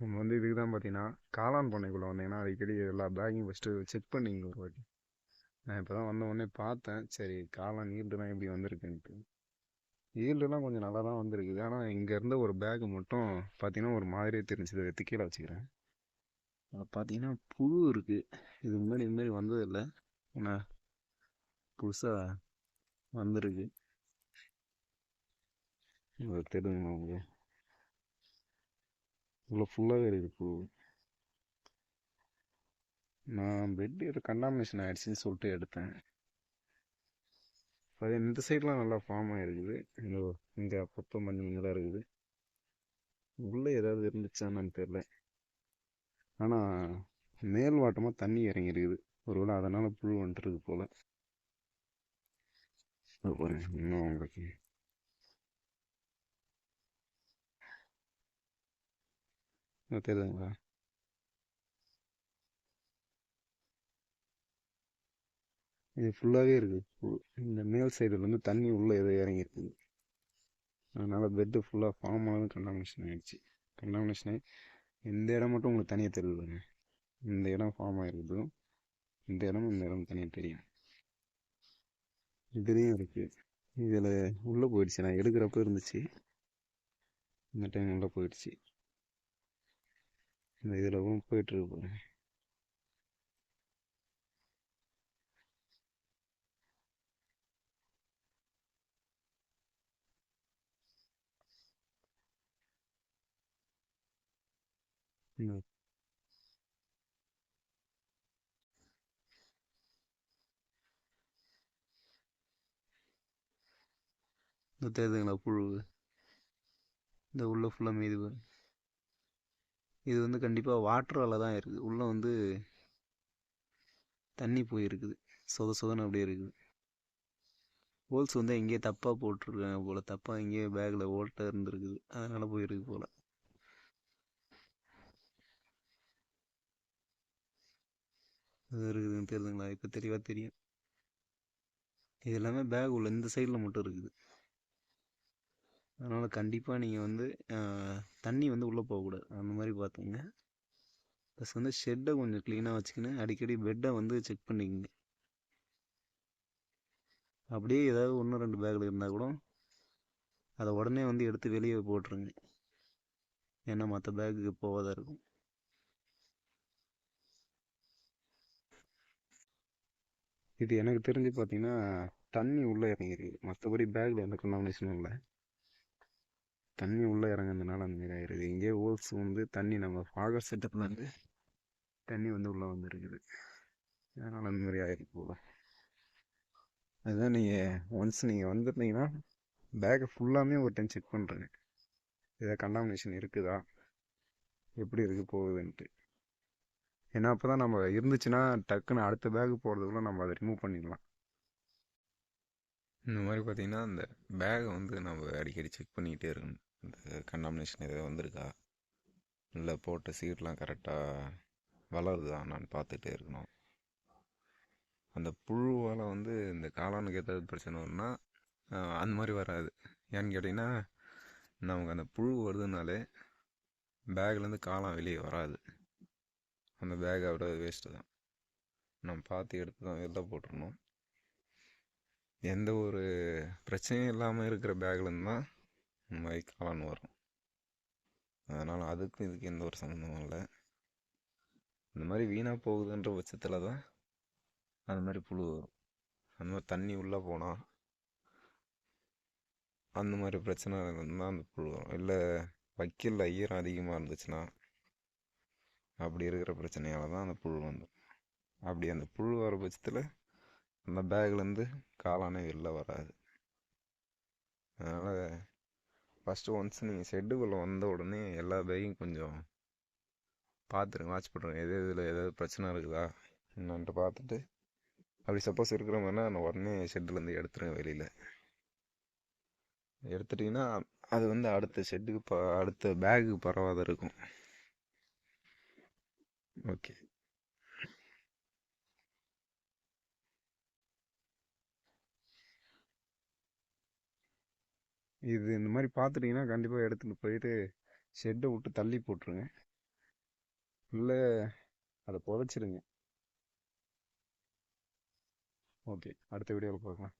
நம்ம வந்து இதுக்கு தான் பார்த்தீங்கன்னா காளான் பண்ணைக்குள்ளே வந்தீங்கன்னா அடிக்கடி எல்லா பேக்கையும் ஃபஸ்ட்டு செக் பண்ணிங்க ஒரு வாட்டி. நான் இப்போ தான் வந்த உடனே பார்த்தேன். சரி காளான் ஈல்டுலாம் எப்படி வந்திருக்குன்ட்டு. ஈல்டுலாம் கொஞ்சம் நல்லா தான் வந்திருக்குது ஆனால் இங்கேருந்து ஒரு பேக் மட்டும் பார்த்தீங்கன்னா ஒரு மாதிரியே தெரிஞ்சுது. எடுத்து கீழே வச்சுக்கிறேன். அதில் பார்த்தீங்கன்னா புழு இருக்குது இது முன்னாடி இதுமாரி வந்ததில்லை ஆனால் புதுசாக வந்திருக்கு. உங்களுக்கு உங்களுக்கு? இவ்வளோ ஃபுல்லாகவே இருக்குது நான் பெட் எடுத்து கண்டாமினேஷன் ஆகிடுச்சின்னு சொல்லிட்டு எடுத்தேன். அது இந்த சைட்லாம் நல்லா ஃபார்ம் ஆகிருக்குது இங்கே இங்கே அப்பப்போ மஞ்சள் மஞ்சளாக இருக்குது. உள்ளே ஏதாவது இருந்துச்சான்னு தெரில ஆனால் மேல் வாட்டமாக தண்ணி இறங்கி இருக்குது ஒருவேளை அதனால் புழு வந்துட்டுருக்கு போல். இன்னும் உங்களுக்கு தெரியுதுங்களா இது ஃபுல்லாகவே இருக்குது இந்த மேல் சைடில் வந்து தண்ணி உள்ளே இதோ இறங்கி இருக்குது அதனால் பெட்டு ஃபுல்லாக ஃபார்ம் ஆனது கண்டாமினேஷன் ஆகிடுச்சு கண்டாமினேஷன் ஆகி இந்த இடம் மட்டும் உங்களுக்கு தனியாக தெரியுதுங்க இந்த இடம் ஃபார்ம் ஆகிருக்குது இந்த இடம் இந்த இடம் தனியாக தெரியும் இதுலேயும் இருக்குது இதில் உள்ளே போயிடுச்சு நான் எடுக்கிறப்ப இருந்துச்சு இந்த டைம் உள்ளே போயிடுச்சு இந்த இதில் போயிட்டுருக்கு பாருங்க. இந்த இந்த தெரியுதுங்களா புழு இந்த உள்ள ஃபுல்லாக மீது இது வந்து கண்டிப்பாக வாட்டரால் தான் இருக்குது. உள்ளே வந்து தண்ணி போயிருக்குது. சொத சொதன்னு அப்படியே இருக்குது. ஹோல்ஸ் வந்து எங்கேயே தப்பாக போட்டிருக்காங்க போல். தப்பாக எங்கேயோ பேக்கில் ஓட்ட இருந்திருக்குது. அதனால் போயிருக்கு போல். இது இருக்குதுன்னு தெரியுதுங்களா? இப்போ தெளிவாக தெரியும். இது எல்லாமே பேக் உள்ள இந்த சைடில் மட்டும் இருக்குது. அதனால் கண்டிப்பாக நீங்கள் வந்து தண்ணி வந்து உள்ளே போகக்கூடாது அந்த மாதிரி பார்த்துங்க ப்ளஸ் வந்து ஷெட்டை கொஞ்சம் க்ளீனாக வச்சுக்கின்னு அடிக்கடி பெட்டை வந்து செக் பண்ணிக்கங்க. அப்படியே ஏதாவது ஒன்று ரெண்டு பேக்கில் இருந்தால் கூட அதை உடனே வந்து எடுத்து வெளியே போட்டுருங்க. ஏன்னா மற்ற பேக்குக்கு போகாத இருக்கும். இது எனக்கு தெரிஞ்சு பார்த்தீங்கன்னா தண்ணி உள்ளே இறங்கிருக்கு. மற்றபடி பேக்கில் எந்த கண்டாமினேஷனும் இல்லை. தண்ணி உள்ளே இறங்குறதுனால அந்த மாதிரி ஆயிடுது இங்கே ஹோல்ஸ் வந்து தண்ணி நம்ம ஃபாகர் செட்டப்பில் இருந்து தண்ணி வந்து உள்ளே வந்துருக்குது. அதனால் அந்த மாதிரி ஆயிருக்கு போல. அதுதான் நீங்கள் ஒன்ஸ் நீங்கள் வந்துருந்தீங்கன்னா பேக்கை ஃபுல்லாமே ஒரு டைம் செக் பண்ணுறேங்க ஏதாவது கண்டாமினேஷன் இருக்குதா? எப்படி இருக்குது போகுதுன்ட்டு. ஏன்னா அப்போ தான் நம்ம இருந்துச்சுன்னா டக்குன்னு அடுத்த பேக்கு போகிறதுக்குள்ள நம்ம அதை ரிமூவ் பண்ணிடலாம். இந்த மாதிரி பார்த்திங்கன்னா அந்த பேகை வந்து நம்ம அடிக்கடி செக் பண்ணிக்கிட்டே இருக்கணும். இந்த கண்டாமினேஷன் எதாவது வந்திருக்கா? இல்லை போட்ட சீட்லாம் கரெக்டாக வளருதா நான் பார்த்துட்டே இருக்கணும். அந்த புழுவால் வந்து இந்த காளானுக்கு ஏதாவது பிரச்சனை வரும்னா அந்த மாதிரி வராது. ஏன்னு கேட்டிங்கன்னா நமக்கு அந்த புழு வருதுனாலே பேக்லேருந்து காளான் வெளியே வராது. அந்த பேக் அப்படியே வேஸ்ட்டு தான். நம்ம பார்த்து எடுத்து தான் வெளில போட்டுருணும் எந்த ஒரு பிரச்சனையும் இல்லாமல் இருக்கிற பேக்லேருந்து தான் இந்த மாதிரி காளான் வரும் அதனால் அதுக்கும் இதுக்கு எந்த ஒரு சம்மந்தமும் இல்லை. இந்த மாதிரி வீணாக போகுதுன்ற பட்சத்தில் தான் அந்த மாதிரி புழு வரும். அந்த மாதிரி தண்ணி உள்ளே போனால் அந்த மாதிரி பிரச்சனை இருந்தால் அந்த புழு வரும். இல்லை வைக்கலில் ஈரம் அதிகமாக இருந்துச்சுன்னா அப்படி இருக்கிற பிரச்சனையால் தான் அந்த புழு வந்துடும் அப்படி அந்த புழு வர பட்சத்தில் அந்த பேக்லேருந்து காளானே வெளில வராது. அதனால் ஃபஸ்ட்டு ஒன்ஸ் நீங்கள் ஷெட்டுக்குள்ளே வந்த உடனே எல்லா பைக்கும் கொஞ்சம் பார்த்துருங்க வாட்ச் பண்ணுறேன் எது இதில் ஏதாவது பிரச்சனை இருக்குதா என்னன்ட்டு பார்த்துட்டு அப்படி சப்போஸ் இருக்கிற மாதிரினா நான் உடனே ஷெட்டுலேருந்து எடுத்துருங்க வெளியில். எடுத்துட்டிங்கன்னா அது வந்து அடுத்த ஷெட்டுக்கு ப அடுத்த பேகுக்கு பரவாத இருக்கும். ஓகே இது இந்த மாதிரி பார்த்துட்டிங்கன்னா கண்டிப்பாக எடுத்துகிட்டு போயிட்டு ஷெட்டை விட்டு தள்ளி போட்டுருங்க. இல்லை அதை புதைச்சிருங்க. ஓகே அடுத்த வீடியோவில் பார்க்கலாம்